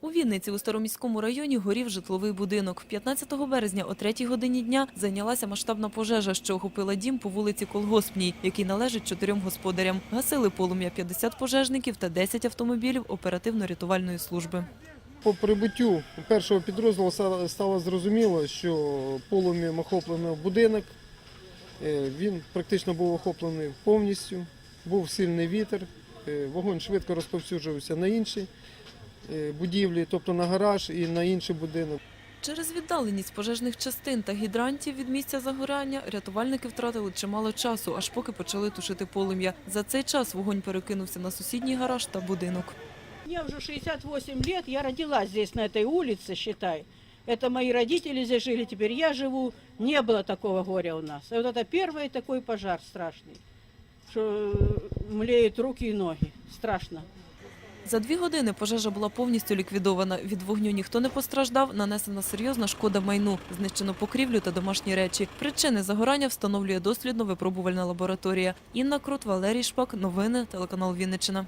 У Вінниці у Староміському районі горів житловий будинок. 15 березня о 3 годині дня зайнялася масштабна пожежа, що охопила дім по вулиці Колгоспній, який належить чотирьом господарям. Гасили полум'я 50 пожежників та 10 автомобілів оперативно-рятувальної служби. По прибуттю першого підрозділу стало зрозуміло, що полум'ям охоплено будинок. Е, Він практично був охоплений повністю, був сильний вітер, е, вогонь швидко розповсюджувався на інші е, будівлі, тобто на гараж і на інший будинок. Через віддаленість пожежних частин та гідрантів від місця загоряння рятувальники втратили чимало часу, аж поки почали тушити полум'я. За цей час вогонь перекинувся на сусідній гараж та будинок. Мне уже 68 лет, я родилась здесь, на этой улице, считай. Это мои родители здесь жили, теперь я живу. Не было такого горя у нас. А вот это первый такой пожар страшный, что млеют руки и ноги. Страшно. За дві години пожежа була повністю ліквідована. Від вогню ніхто не постраждав, нанесена серйозна шкода майну, знищено покрівлю та домашні речі. Причини загорання встановлює дослідно-випробувальна лабораторія. Інна Крут, Валерій Шпак. Новини, телеканал Вінниччина.